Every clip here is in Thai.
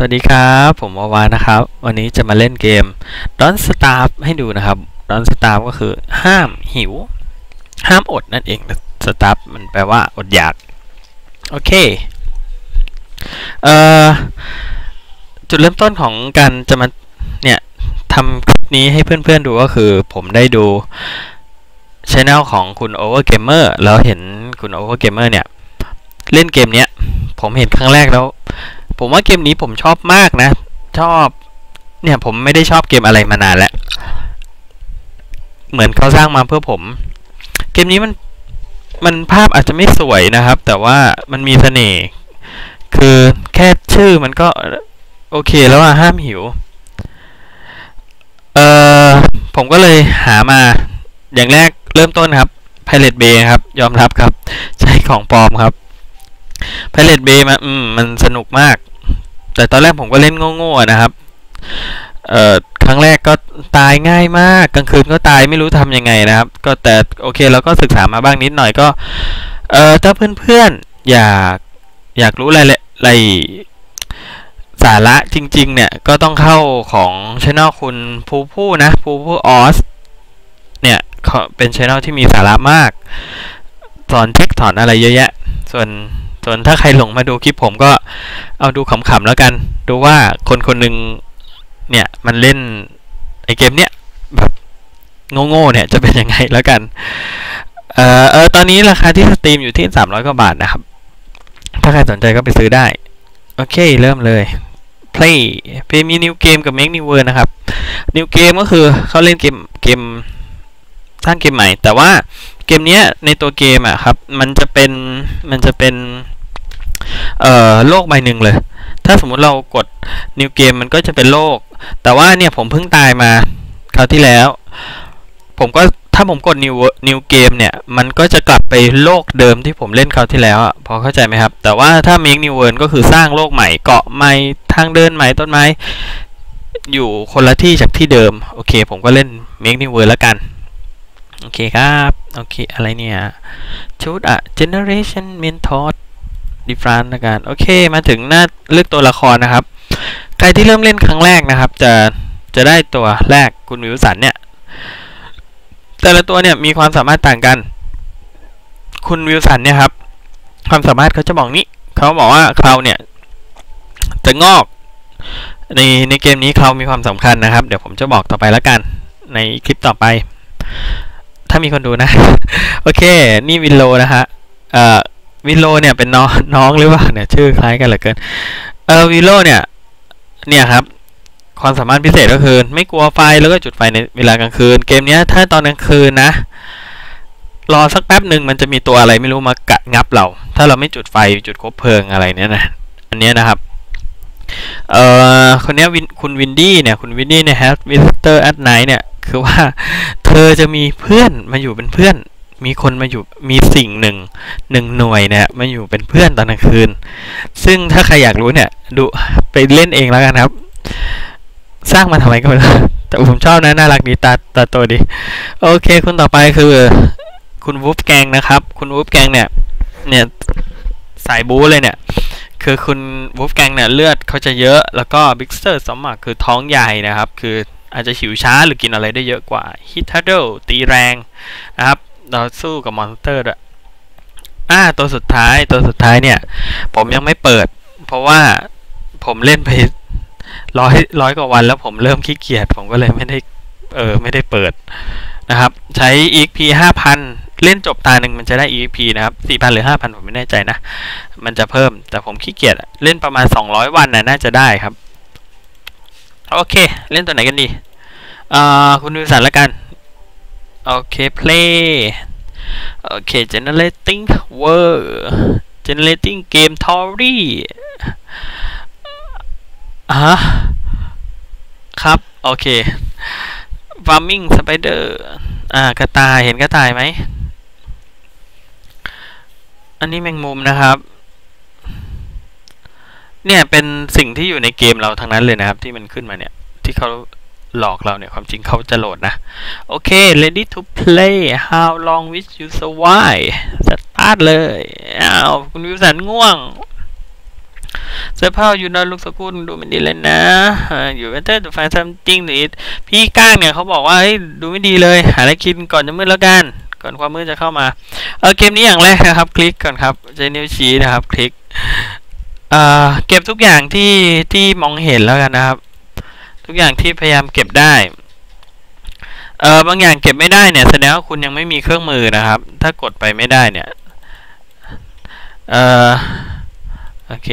สวัสดีครับ ผมวาวานะครับ วันนี้จะมาเล่นเกม Don't Starve ให้ดูนะครับ Don't Starve ก็คือห้ามหิว ห้ามอดนั่นเอง Starve มันแปลว่าอดอยาก โอเค เอ่อ จุดเริ่มต้นของการจะมาเนี่ยทำคลิปนี้ให้เพื่อนๆดูก็คือ ผมได้ดูช anel ของคุณ Overgamer แล้วเห็นคุณ Overgamer เนี่ย เล่นเกมเนี้ย ผมเห็นครั้งแรกแล้ว ผมว่าเกมนี้ผมชอบมากนะ ชอบ เนี่ยผมไม่ได้ชอบเกมอะไรมานานแล้ว เหมือนเขาสร้างมาเพื่อผม เกมนี้มันมันภาพอาจจะไม่สวยนะครับ แต่ว่ามันมีเสน่ห์คือแค่ชื่อมันก็โอเคแล้วอะห้ามหิว เอ่อ ผมก็เลยหามา อย่างแรกเริ่มต้นครับ Pirate Bay ครับ ยอมรับครับ ใช้ของปลอมครับ Pirate Bay มาอืมมันสนุกมาก แต่ตอนแรกผมก็เล่นโง่ๆนะครับ เอ่อครั้งแรกก็ตายง่ายมากกลางคืนก็ตายไม่รู้ทำยังไงนะครับ ก็แต่โอเคเราก็ศึกษามาบ้างนิดหน่อยก็ เอ่อถ้าเพื่อนๆอยากอยากรู้อะไรอะไรสาระจริง ๆ เนี่ยก็ต้องเข้าของช anel คุณภูผู้นะภูผู้ออสเนี่ยเขาเป็นช anel ที่มีสาระมาก สอนเทคสอนอะไรเยอะแยะ ส่วน ส่วนถ้าใครหลงมาดูคลิปผมก็เอาดูขำๆแล้วกัน ดูว่าคนคนหนึ่งเนี่ยมันเล่นไอเกมเนี้ยแบบโง่ๆเนี่ยจะเป็นยังไงแล้วกัน เอ่อเออตอนนี้ราคาที่สตรีมอยู่ที่สามร้อยกว่าบาทนะครับ ถ้าใครสนใจก็ไปซื้อได้ โอเค เริ่มเลย play เพมี new game กับ make new world นะครับ new game ก็คือเขาเล่นเกมเกมสร้างเกมใหม่ แต่ว่าเกมเนี้ยในตัวเกมอะครับ มันจะเป็นมันจะเป็น เอ่อโลกใบหนึ่งเลย ถ้าสมมุติเรากด new game มันก็จะเป็นโลก แต่ว่าเนี่ยผมเพิ่งตายมาคราวที่แล้ว ผมก็ถ้าผมกด new new game เนี่ย มันก็จะกลับไปโลกเดิมที่ผมเล่นคราวที่แล้วอะพอเข้าใจไหมครับ แต่ว่าถ้า make new world ก็คือสร้างโลกใหม่เกาะใหม่ทางเดินใหม่ต้นไม้อยู่คนละที่จากที่เดิม โอเค ผมก็เล่น make new world แล้วกันโอเคครับ โอเค อะไรเนี่ย ชุดอะ generation mentor different ละกันโอเคมาถึงหน้าเลือกตัวละครนะครับ ใครที่เริ่มเล่นครั้งแรกนะครับ จะจะได้ตัวแรกคุณวิวสันเนี่ย แต่ละตัวเนี่ยมีความสามารถต่างกัน คุณวิวสันเนี่ยครับ ความสามารถเขาจะบอกนี้เขาบอกว่าเขาเนี่ยจะงอกในในเกมนี้เขามีความสำคัญนะครับ เดี๋ยวผมจะบอกต่อไปแล้วกัน ในคลิปต่อไป ถ้ามีคนดูนะ โอเค นี่วินโลนะฮะเอ่อ วิโลเนี่ยเป็นน้องน้องหรือเปล่าเนี่ยชื่อคล้ายกันเหลือเกินเออวิโลเนี่ยเนี่ยครับความสามารถพิเศษก็คือไม่กลัวไฟแล้วก็จุดไฟในเวลากลางคืน เกมเนี้ยถ้าตอนกลางคืนนะ รอสักแป๊บหนึ่งมันจะมีตัวอะไรไม่รู้มากัดงับเรา ถ้าเราไม่จุดไฟจุดคบเพลิงอะไรเนี่ยนะอันเนี้ยนะครับเอ่อคนนี้วินคุณวินดี้เนี่ยคุณวินดี้เนี่ยฮะวิสเตอร์แอดไนท์เนี่ยคือว่าเธอจะมีเพื่อนมาอยู่เป็นเพื่อน มีคนมาอยู่มีสิ่งหนึ่งหนึ่งหน่วยเนี่ยมาอยู่เป็นเพื่อนตอนกลางคืน ซึ่งถ้าใครอยากรู้เนี่ย ดูไปเล่นเองแล้วกันครับ สร้างมาทำไมก็ไม่รู้แต่ผมชอบนะน่ารักดีตาตาโตดี โอเคคุณต่อไปคือ คุณวูฟแกงนะครับ คุณวูฟแกงเนี่ย เนี่ยสายบู๊เลยเนี่ย คือคุณวูฟแกงเนี่ยเลือดเขาจะเยอะแล้วก็บิ๊กสเตอร์สมมัคือท้องใหญ่นะครับ คืออาจจะหิวช้าหรือกินอะไรได้เยอะกว่าฮิตทัดเดิลตีแรงนะครับ เราสู้กับมอนสเตอร์ด้วยอ่าตัวสุดท้ายตัวสุดท้ายเนี่ย ผมยังไม่เปิด เพราะว่าผมเล่นไปร้อยร้อยกว่าวันแล้วผมเริ่มขี้เกียจผมก็เลยไม่ได้เออไม่ได้เปิดนะครับ ใช้ EXP ห้าพันเล่นจบตาหนึ่งมันจะได้ EXP นะครับสี่พันหรือห้าพันผมไม่แน่ใจนะ มันจะเพิ่มแต่ผมขี้เกียจเล่นประมาณสองร้อยวันน่ะน่าจะได้ครับ โอเค เล่นตัวไหนกันดีอ่าคุณดูสันละกัน โอเค play โอเค generating word generating game story อะครับ โอเค farming spider อ่ากระต่ายเห็นกระต่ายไหม อันนี้แมงมุมนะครับ เนี่ยเป็นสิ่งที่อยู่ในเกมเราทั้งนั้นเลยนะครับ ที่มันขึ้นมาเนี่ย ที่เขา หลอกเราเนี่ย ความจริงเขาจะโหลดนะ โอเค ready to play how long will you survive สตาร์ทเลยอ้าวคุณวิวสันง่วงเสื้อผ้าอยู่นอนลูกสกุลดูไม่ดีเลยนะอยู่ better to find something to eat พี่ก้างเนี่ยเขาบอกว่าเฮ้ยดูไม่ดีเลย หาอะไรกินก่อนจะมืดแล้วกัน ก่อนความมืดจะเข้ามาเออเกมนี้อย่างแรกนะครับ คลิกก่อนครับใช้นิ้วชี้นะครับ คลิกเอ่อเก็บทุกอย่างที่ที่มองเห็นแล้วกันนะครับ ทุกอย่างที่พยายามเก็บได้เออบางอย่างเก็บไม่ได้เนี่ยแสดงว่าคุณยังไม่มีเครื่องมือนะครับ ถ้ากดไปไม่ได้เนี่ยเอ่อโอเค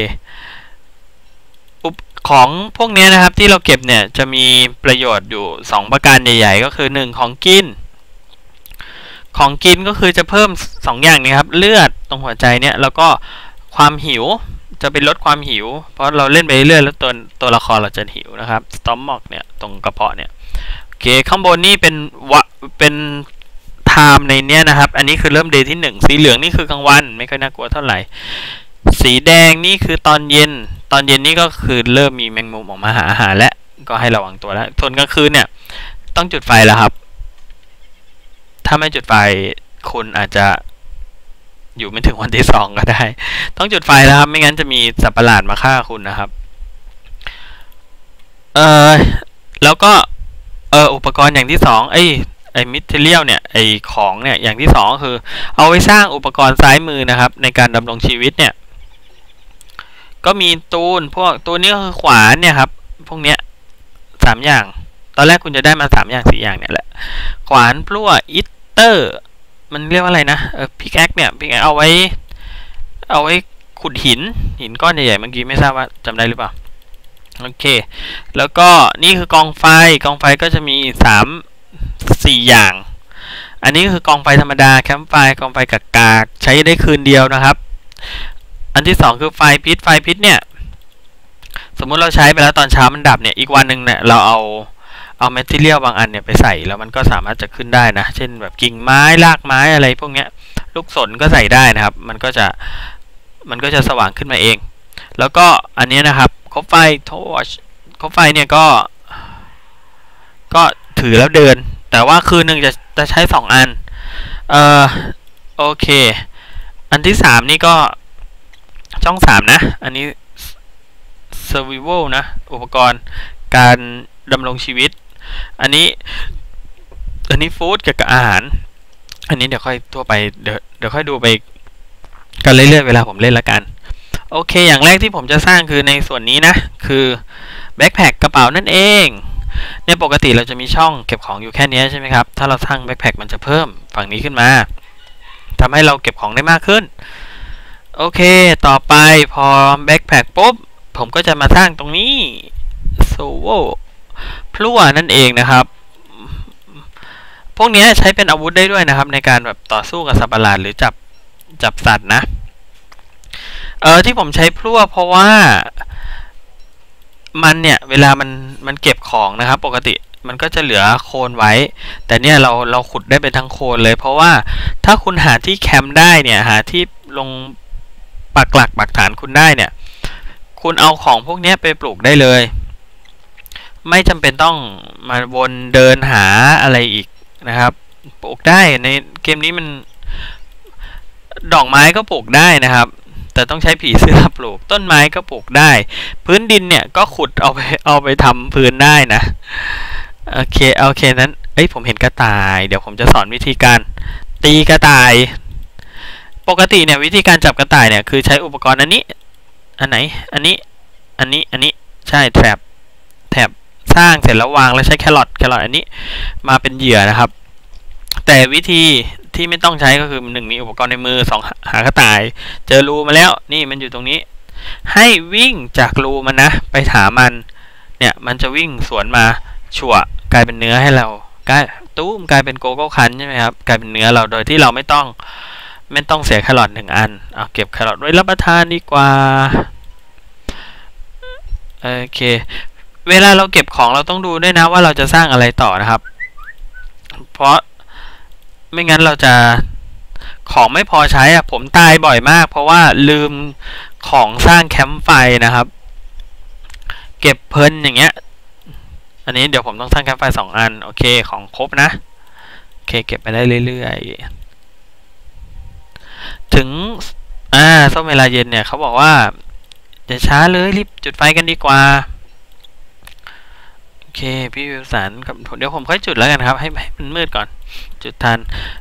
อุปของพวกนี้นะครับที่เราเก็บเนี่ยจะมีประโยชน์อยู่ 2 ประการใหญ่ ๆ ก็คือ 1 ของกิน ของกินก็คือจะเพิ่ม 2 อย่างนี้ครับ เลือดตรงหัวใจเนี่ยแล้วก็ความหิว จะเป็นลดความหิว เพราะเราเล่นไปเรื่อยแล้วตัวตัวละครเราจะหิวนะครับสตอมมอกเนี่ยตรงกระเพาะเนี่ยโอเคข้างบนนี่เป็นวะเป็นไทม์ในเนี้ยนะครับ อันนี้คือเริ่มเดย์ที่ 1 สีเหลืองนี่คือกลางวันไม่ค่อยน่ากลัวเท่าไหร่ สีแดงนี่คือตอนเย็น ตอนเย็นนี่ก็คือเริ่มมีแมงมุมออกมาหาอาหารและก็ให้ระวังตัวแล้วส่วนกลางคืนเนี่ยต้องจุดไฟแล้วครับ ถ้าไม่จุดไฟคุณอาจจะ อยู่ไม่ถึงวันที่สองก็ได้ ต้องจุดไฟแล้วครับ ไม่งั้นจะมีสัตว์ประหลาดมาฆ่าคุณนะครับ เออแล้วก็ เอออุปกรณ์อย่างที่สองไอ้ไอ้มิเทเรียลเนี่ยไอ้ของเนี่ยอย่างที่สองคือ เอาไว้สร้างอุปกรณ์ซ้ายมือนะครับ ในการดำรงชีวิตเนี่ย ก็มีตูนพวกตัวนี้ก็คือขวานเนี่ยครับ พวกเนี้ยสามอย่าง ตอนแรกคุณจะได้มาสามอย่างสี่อย่างเนี่ยแหละ ขวานพลั่วอิตเตอร์ มันเรียกว่าอะไรนะเออพิกแอคเนี่ยพิกแอคเอาไว้ เอาไว้ขุดหินหินก้อนใหญ่ๆเมื่อกี้ไม่ทราบว่าจำได้หรือเปล่าโอเค แล้วก็นี่คือกองไฟกองไฟก็จะมีสามสี่อย่าง อันนี้คือกองไฟธรรมดาแคมป์ไฟกองไฟกากากใช้ได้คืนเดียวนะครับ อันที่สองคือไฟพิษไฟพิษเนี่ย สมมุติเราใช้ไปแล้วตอนเช้ามันดับเนี่ยอีกวันหนึ่งเนี่ยเราเอา เอาแมทเทียลบางอันเนี่ยไปใส่แล้วมันก็สามารถจะขึ้นได้นะ เช่นแบบกิ่งไม้รากไม้อะไรพวกเนี้ยลูกศรก็ใส่ได้นะครับ มันก็จะมันก็จะสว่างขึ้นมาเอง แล้วก็อันนี้นะครับคบไฟทอชคบไฟเนี่ยก็ ก็ถือแล้วเดิน แต่ว่าคืนหนึ่งจะจะใช้สองอัน เอ่อโอเค อันที่สามนี่ก็ช่องสามนะ อันนี้ survival นะ อุปกรณ์การดำรงชีวิต อันนี้ อันนี้ฟู้ดเกี่ยวกับอาหาร อันนี้เดี๋ยวค่อยทั่วไป เดี๋ยวเดี๋ยวค่อยดูไปกันเรื่อยๆเวลาผมเล่นละกัน โอเค อย่างแรกที่ผมจะสร้างคือในส่วนนี้นะ คือแบ็คแพคกระเป๋านั่นเองในปกติเราจะมีช่องเก็บของอยู่แค่นี้ใช่ไหมครับ ถ้าเราสร้างแบ็คแพคมันจะเพิ่มฝั่งนี้ขึ้นมาทำให้เราเก็บของได้มากขึ้น โอเค ต่อไปพอแบ็คแพคปุ๊บ ผมก็จะมาสร้างตรงนี้โซโว พลั่วนั่นเองนะครับ พวกนี้ใช้เป็นอาวุธได้ด้วยนะครับ ในการแบบต่อสู้กับสัตว์ประหลาดหรือจับจับสัตว์นะ เออที่ผมใช้พลั่วเพราะว่ามันเนี่ยเวลามันมันเก็บของนะครับ ปกติมันก็จะเหลือโคนไว้ แต่เนี่ยเราเราขุดได้เป็นทั้งโคนเลย เพราะว่าถ้าคุณหาที่แคมป์ได้เนี่ยหาที่ลงปักหลักปักฐานคุณได้เนี่ย คุณเอาของพวกนี้ไปปลูกได้เลย ไม่จำเป็นต้องมาวนเดินหาอะไรอีกนะครับ ปลูกได้ในเกมนี้มัน ดอกไม้ก็ปลูกได้นะครับ แต่ต้องใช้ผีเสื้อปลูก ต้นไม้ก็ปลูกได้ พื้นดินเนี่ยก็ขุดเอาไปเอาไปทำพื้นได้นะ โอเคโอเคนั้น เอ้ยผมเห็นกระต่าย เดี๋ยวผมจะสอนวิธีการ ตีกระต่าย ปกติเนี่ยวิธีการจับกระต่ายเนี่ยคือใช้อุปกรณ์อันนี้ อันไหน อันนี้ อันนี้ อันนี้ ใช่แถบแถบ สร้างเสร็จแล้ววางแล้วใช้แครอทแครอทอันนี้มาเป็นเหยื่อนะครับ แต่วิธีที่ไม่ต้องใช้ก็คือหนึ่งมีอุปกรณ์ในมือสองหากระต่าย เจอรูมาแล้วนี่มันอยู่ตรงนี้ ให้วิ่งจากรูมันนะ ไปถามมัน เนี่ยมันจะวิ่งสวนมาชั่วกลายเป็นเนื้อให้เรากลายตู้มกลายเป็นโกโก้คันใช่ไหมครับกลายเป็นเนื้อเราโดยที่เราไม่ต้องไม่ต้องเสียแครอทหนึ่งอันเอาเก็บแครอทไว้รับประทานดีกว่าโอเค เวลาเราเก็บของเราต้องดูด้วยนะว่าเราจะสร้างอะไรต่อนะครับ เพราะไม่งั้นเราจะของไม่พอใช้อะผมตายบ่อยมาก เพราะว่าลืมของสร้างแคมป์ไฟนะครับ เก็บเพลินอย่างเงี้ย อันนี้เดี๋ยวผมต้องสร้างแคมป์ไฟสองอันโอเคของครบนะโอเคเก็บไปได้เรื่อยๆถึงอ่าส้มเวลาเย็นเนี่ยเขาบอกว่าอย่าช้าเลยรีบจุดไฟกันดีกว่า เค พี่วิวสันครับเดี๋ยวผมค่อยจุดแล้วกันครับให้ให้มันมืดก่อน จุดทัน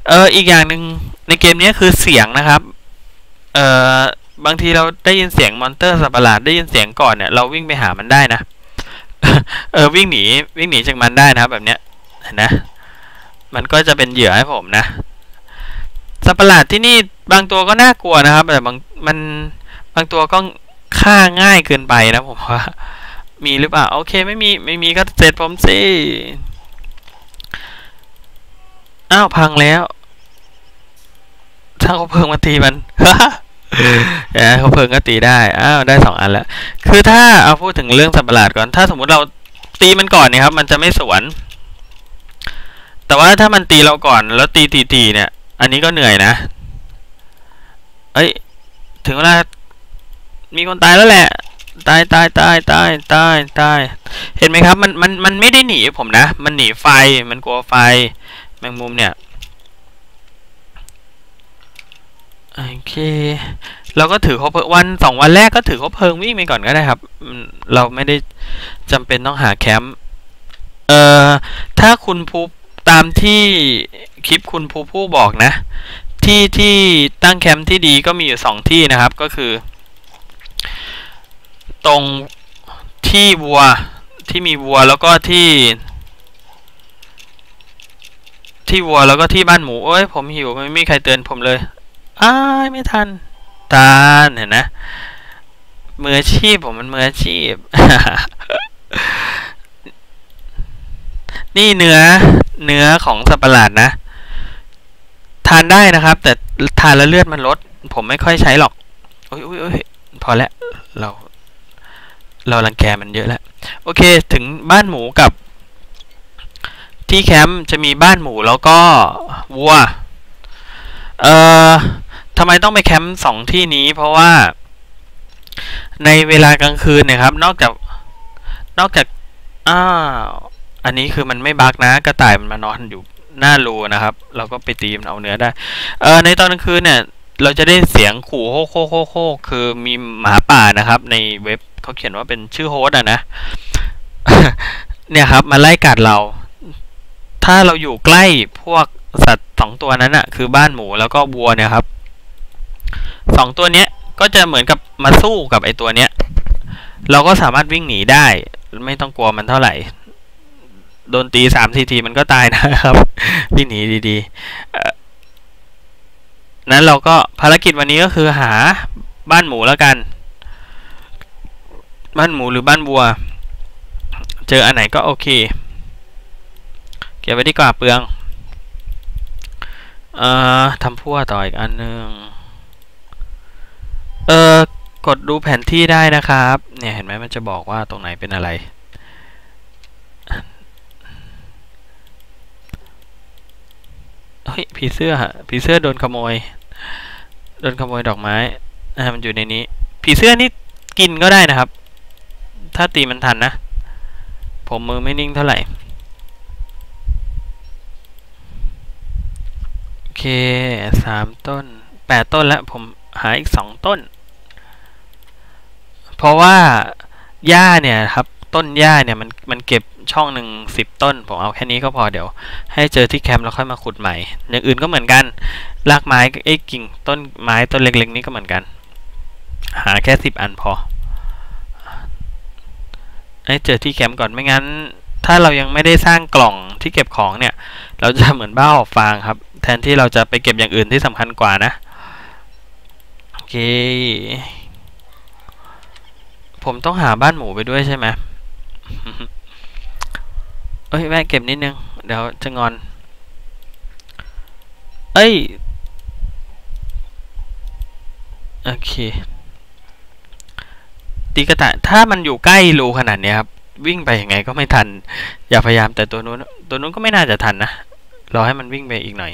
เอออีกอย่างหนึ่งในเกมนี้คือเสียงนะครับ เออบางทีเราได้ยินเสียงมอนเตอร์สัตว์ประหลาดได้ยินเสียงก่อนเนี่ยเราวิ่งไปหามันได้นะ เออวิ่งหนีวิ่งหนีจากมันได้นะครับ แบบเนี้ยเห็นะ มันก็จะเป็นเหยื่อให้ผมนะสัตว์ประหลาดที่นี่บางตัวก็น่ากลัวนะครับ แต่บางมันบางตัวก็ฆ่าง่ายเกินไปนะผมว่า มีหรือเปล่า โอเคไม่มี ไม่มีก็เสร็จผมสิ อ้าว พังแล้วถ้าเขาเพิ่งมาตีมันเออเขาเพิ่งก็ตีได้ อ้าวได้สองอันแล้ว คือถ้าเอาพูดถึงเรื่องสัตว์ประหลาดก่อน ถ้าสมมุติเราตีมันก่อนเนี่ยครับ มันจะไม่สวน แต่ว่าถ้ามันตีเราก่อนแล้วตีตีตีเนี่ย อันนี้ก็เหนื่อยนะ เอ้ย ถึงเวลา มีคนตายแล้วแหละ ตายตายตายตายตายตายเห็นไหมครับ มันมันมันไม่ได้หนีผมนะ มันหนีไฟมันกลัวไฟ แมงมุมเนี่ยโอเคเราก็ถือคบเพิงวันสองวันแรกก็ถือคบเพลิงวิ่งไปก่อนก็ได้ครับ เราไม่ได้จำเป็นต้องหาแคมป์เอ่อถ้าคุณภูตามที่คลิปคุณภูผู้บอกนะ ที่ที่ตั้งแคมป์ที่ดีก็มีอยู่สองที่นะครับ ก็คือ ตรงที่วัวที่มีวัวแล้วก็ที่ ที่วัวแล้วก็ที่บ้านหมูเอ้ยผมหิวไม่มีใครเตือนผมเลยอ้ายไม่ทันตาเห็นนะมืออาชีพผมมันมืออาชีพ นี่เนื้อเนื้อของสัตว์ประหลาดนะ ทานได้นะครับ แต่ทานแล้วเลือดมันลด ผมไม่ค่อยใช้หรอกโอ้ยโอ้ยพอแล้วเรา เรารังแกมันเยอะแล้ว โอเค ถึงบ้านหมูกับ ที่แคมป์จะมีบ้านหมูแล้วก็วัว เอ่อทำไมต้องไปแคมป์สองที่นี้เพราะว่า ในเวลากลางคืนนี่ยครับ นอกจาก นอกจากอ้าวอันนี้คือมันไม่บักนะ กระต่ายมันมานอนอยู่หน้ารูนะครับ เราก็ไปตีมันเอาเนื้อได้ เออในตอนกลางคืนเนี่ย เราจะได้เสียงขู่โฮกโฮกโฮกโฮกคือมีหมาป่านะครับ ในเว็บเขาเขียนว่าเป็นชื่อโฮสต์อะนะ เนี่ยครับมาไล่กัดเรา ถ้าเราอยู่ใกล้พวกสัตว์สองตัวนั้นอะคือบ้านหมูแล้วก็วัวเนี่ยครับสองตัวเนี้ยก็จะเหมือนกับมาสู้กับไอตัวเนี้ย เราก็สามารถวิ่งหนีได้ ไม่ต้องกลัวมันเท่าไหร่โดนตีสามทีทีมันก็ตายนะครับ วิ่งหนีดีๆ นั้นเราก็ภารกิจวันนี้ก็คือหาบ้านหมูแล้วกัน บ้านหมูหรือบ้านวัว เจออันไหนก็โอเค เก็บไว้ดีกว่าเปลือง เอ่อทำพั่วต่ออีกอันหนึ่งเออกดดูแผนที่ได้นะครับ เนี่ยเห็นไหมมันจะบอกว่าตรงไหนเป็นอะไร เฮ้ยผีเสื้อฮะผีเสื้อโดนขโมย โดนขโมยดอกไม้อ่ามันอยู่ในนี้ ผีเสื้อนี่กินก็ได้นะครับ ถ้าตีมันทันนะ ผมมือไม่นิ่งเท่าไหร่ โอเคสามต้นแปดต้นแล้ว ผมหาอีกสองต้น เพราะว่าหญ้าเนี่ยครับ ต้นหญ้าเนี่ยมันมันเก็บช่องหนึ่งสิบต้น ผมเอาแค่นี้ก็พอเดี๋ยว ให้เจอที่แคมป์แล้วค่อยมาขุดใหม่ อย่างอื่นก็เหมือนกันรากไม้ไอ้กิ่งต้นไม้ต้นเล็กๆนี้ก็เหมือนกัน หาแค่สิบอันพอ ให้เจอที่แคมป์ก่อนไม่งั้น ถ้าเรายังไม่ได้สร้างกล่องที่เก็บของเนี่ย เราจะเหมือนบ้าออกฟางครับ แทนที่เราจะไปเก็บอย่างอื่นที่สำคัญกว่านะโอเคผมต้องหาบ้านหมูไปด้วยใช่ไหม เอ้ยแม่เก็บนิดนึง เดี๋ยวจะงอน เอ้ย โอเค ตีกระต่ายถ้ามันอยู่ใกล้รูขนาดนี้ครับ วิ่งไปยังไงก็ไม่ทัน อย่าพยายามแต่ตัวนู้น ตัวนู้นก็ไม่น่าจะทันนะ รอให้มันวิ่งไปอีกหน่อย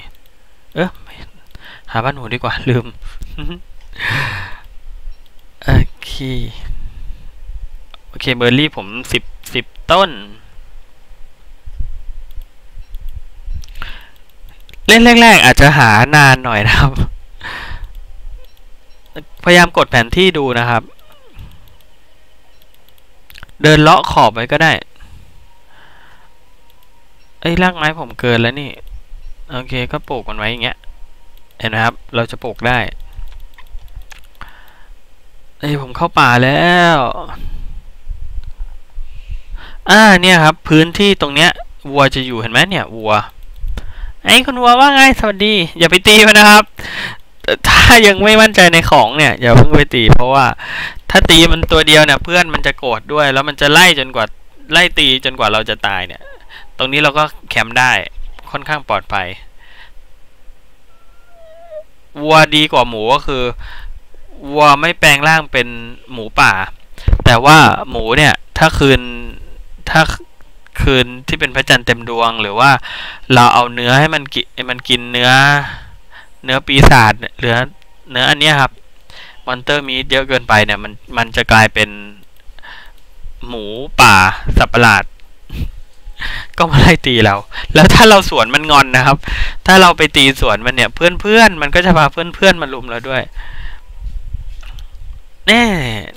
เออหาบ้านหูดีกว่า ลืม โอเค โอเค เบอร์รี่ผมสิบ สิบต้น เล่นแรกๆอาจจะหานานหน่อยนะครับ พยายามกดแผนที่ดูนะครับ เดินเลาะขอบไปก็ได้เอ้ยรากไม้ผมเกินแล้วนี่ โอเคก็ปลูกมันไว้อย่างเงี้ย เห็นไหมครับ เราจะปลูกได้ เอ้ยผมเข้าป่าแล้ว อ่าเนี่ยครับพื้นที่ตรงเนี้ยวัวจะอยู่เห็นไหมเนี่ยวัวไอ้คุณวัวว่าไงสวัสดีอย่าไปตีมันนะครับ ถ้ายังไม่มั่นใจในของเนี่ยอย่าเพิ่งไปตี เพราะว่าถ้าตีมันตัวเดียวเนี่ยเพื่อนมันจะโกรธด้วย แล้วมันจะไล่จนกว่าไล่ตีจนกว่าเราจะตายเนี่ย ตรงนี้เราก็แคมป์ได้ค่อนข้างปลอดภัยวัวดีกว่าหมูก็คือวัวไม่แปลงร่างเป็นหมูป่า แต่ว่าหมูเนี่ยถ้าคืน ถ้าคืนที่เป็นพระจันทร์เต็มดวง หรือว่าเราเอาเนื้อให้มันกินมันกินเนื้อเนื้อปีศาจเหรือเนื้ออันเนี้ยครับมอนเตอร์มีเยอะเกินไปเนี่ยมันมันจะกลายเป็นหมูป่าสัตว์ประหลาด ก็มาไล่ตีเรา แล้วถ้าเราสวนมันงอนนะครับ ถ้าเราไปตีสวนมันเนี่ย เพื่อนเพื่อนมันก็จะพาเพื่อนเพื่อนมาลุมเราด้วยเน่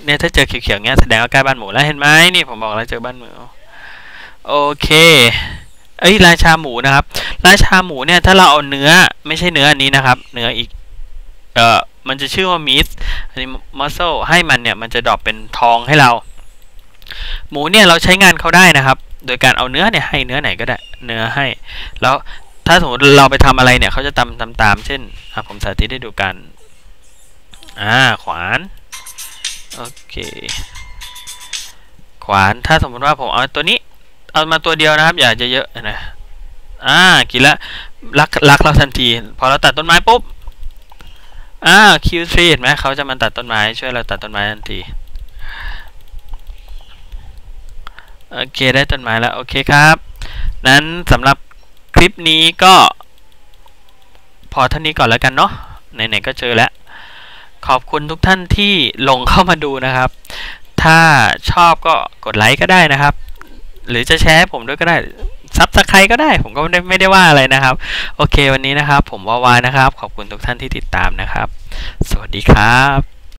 เนี่ยถ้าเจอเขียวๆเงี้ยแสดงว่าใกล้บ้านหมูแล้วเห็นไหมนี่ผมบอกแล้วเจอบ้านหมู โอเคเอ้ยราชาหมูนะครับ ราชาหมูเนี่ยถ้าเราเอาเนื้อไม่ใช่เนื้ออันนี้นะครับ เนื้ออีกเอ่อมันจะชื่อว่ามิสอันนี้มัสเซลให้มันเนี่ยมันจะดรอปเป็นทองให้เรา หมูเนี่ยเราใช้งานเขาได้นะครับ โดยการเอาเนื้อเนี่ยให้เนื้อไหนก็ได้เนื้อให้ แล้วถ้าสมมติเราไปทำอะไรเนี่ยเขาจะตาตามตามเช่นอะผมสาธิตให้ดูกันอ่าขวานโอเคขวานถ้าสมมติว่าผมเอาตัวนี้ เอามาตัวเดียวนะครับ อย่าจะเยอะนะอ่ากินละรักรักเราทันที พอเราตัดต้นไม้ปุ๊บอ่า Q3 เห็นไหมเขาจะมาตัดต้นไม้ช่วยเราตัดต้นไม้ทันทีโอเคได้ต้นไม้แล้วโอเคครับ นั้นสำหรับคลิปนี้ก็ พอเท่านี้ก่อนแล้วกันเนาะไหนๆก็เจอแล้ว ขอบคุณทุกท่านที่ลงเข้ามาดูนะครับ ถ้าชอบก็กดไลค์ก็ได้นะครับ หรือจะแชร์ผมด้วยก็ได้ซับสไครก็ได้ ผมก็ไม่ได้ไม่ได้ว่าอะไรนะครับ โอเควันนี้นะครับ ผมวาวานะครับ ขอบคุณทุกท่านที่ติดตามนะครับ สวัสดีครับ